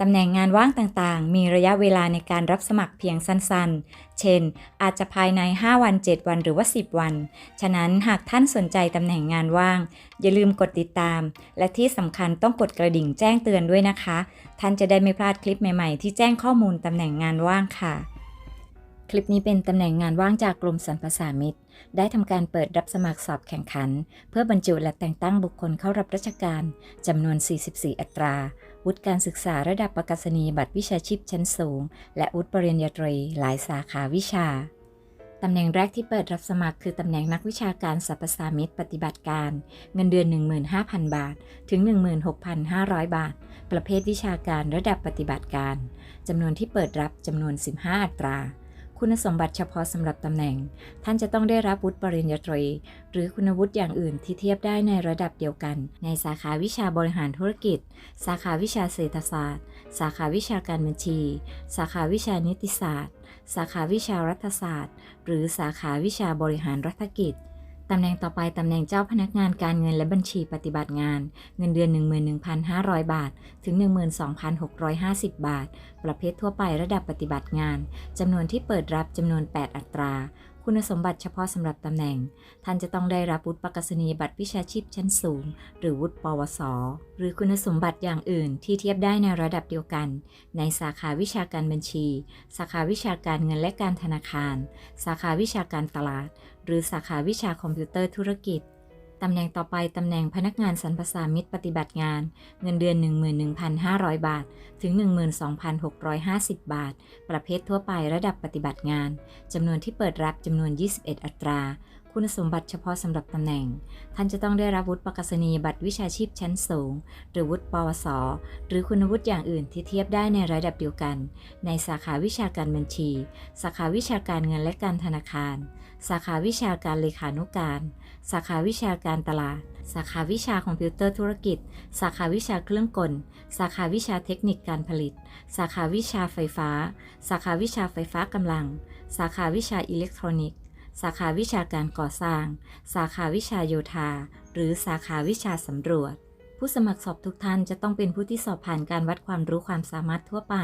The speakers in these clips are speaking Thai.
ตำแหน่งงานว่างต่างๆ มีระยะเวลาในการรับสมัครเพียงสั้นๆ เช่น อาจจะภายใน 5 วัน 7 วันหรือว่า 10 วัน ฉะนั้นหากท่านสนใจตำแหน่งงานว่าง อย่าลืมกดติดตาม และที่สำคัญต้องกดกระดิ่งแจ้งเตือนด้วยนะคะ ท่านจะได้ไม่พลาดคลิปใหม่ๆ ที่แจ้งข้อมูลตำแหน่งงานว่างค่ะ คลิปนี้เป็นตำแหน่งงานว่างจากกรมสรรพสามิตได้ทำการเปิดรับสมัครสอบแข่งขัน เพื่อบรรจุและแต่งตั้งบุคคลเข้ารับราชการจำนวน 44 อัตรา วุฒิการศึกษาระดับประกาศนียบัตรวิชาชีพชั้นสูง และวุฒิปริญญาตรีหลายสาขาวิชาตำแหน่งแรกที่เปิดรับสมัครคือตำแหน่งนักวิชาการสรรพสามิตปฏิบัติการ เงินเดือน 15,000 บาท ถึง 16,500 บาท ประเภทวิชาการระดับปฏิบัติการจำนวนที่เปิดรับจำนวน 15 อัตรา คุณสมบัติเฉพาะสำหรับตำแหน่ง ท่านจะต้องได้รับวุฒิปริญญาตรี หรือคุณวุฒิอย่างอื่นที่เทียบได้ในระดับเดียวกัน ในสาขาวิชาบริหารธุรกิจ สาขาวิชาเศรษฐศาสตร์ สาขาวิชาการบัญชี สาขาวิชานิติศาสตร์ สาขาวิชารัฐศาสตร์ หรือสาขาวิชาบริหารรัฐกิจำแหน่งต่อไปตำแหน่งเจ้าพนักงานการเงินและบัญชีปฏิบัติงาน เงินเดือน 11,500 บาท ถึง 12,650 บาท ประเภททั่วไประดับปฏิบัติงานจำนวนที่เปิดรับจำนวน 8 อัตรา คุณสมบัติเฉพาะสำหรับตำแหน่ง ท่านจะต้องได้รับวุฒิประกาศนียบัตรวิชาชีพชั้นสูง หรือวุฒิปวส หรือคุณสมบัติอย่างอื่นที่เทียบได้ในระดับเดียวกัน ในสาขาวิชาการบัญชี สาขาวิชาการเงินและการธนาคาร สาขาวิชาการตลาด หรือสาขาวิชาคอมพิวเตอร์ธุรกิจ ตำแหน่งต่อไปตำแหน่งพนักงานสรรพสามิตปฏิบัติงาน เงินเดือน 11,500 บาท ถึง 12,650 บาท ประเภททั่วไประดับปฏิบัติงาน จำนวนที่เปิดรับจำนวน 21 อัตรา คุณสมบัติเฉพาะสำหรับตำแหน่ง ท่านจะต้องได้รับวุฒิประกาศนียบัตรวิชาชีพชั้นสูง หรือวุฒิปวส หรือคุณวุฒิอย่างอื่นที่เทียบได้ในระดับเดียวกัน ในสาขาวิชาการบัญชี สาขาวิชาการเงินและการธนาคาร สาขาวิชาการเลขานุการ สาขาวิชาการตลาด สาขาวิชาคอมพิวเตอร์ธุรกิจ สาขาวิชาเครื่องกล สาขาวิชาเทคนิคการผลิต สาขาวิชาไฟฟ้า สาขาวิชาไฟฟ้ากำลัง สาขาวิชาอิเล็กทรอนิกส์ สาขาวิชาการก่อสร้าง สาขาวิชาโยธา หรือสาขาวิชาสำรวจ ผู้สมัครสอบทุกท่านจะต้องเป็นผู้ที่สอบผ่านการวัดความรู้ความสามารถทั่วไป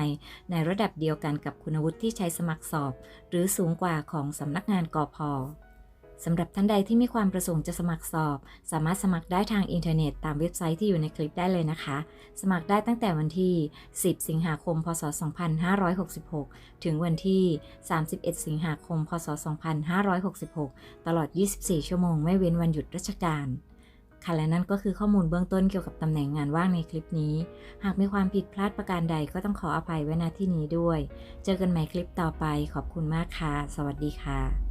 ในระดับเดียวกันกับคุณวุฒิที่ใช้สมัครสอบ หรือสูงกว่าของสำนักงานกอพ สำหรับท่านใดที่มีความประสงค์จะสมัครสอบ สามารถสมัครได้ทางอินเทอร์เน็ตตามเว็บไซต์ที่อยู่ในคลิปได้เลยนะคะ สมัครได้ตั้งแต่วันที่ 10 สิงหาคม พศ 2566 ถึงวันที่ 31 สิงหาคม พศ 2566 ตลอด 24 ชั่วโมงไม่เว้นวันหยุดราชการค่ะและนั่นก็คือข้อมูลเบื้องต้นเกี่ยวกับตำแหน่งงานว่างในคลิปนี้ หากมีความผิดพลาดประการใดก็ต้องขออภัยไว้ณที่นี้ด้วย เจอกันใหม่คลิปต่อไปขอบคุณมากค่ะ สวัสดีค่ะ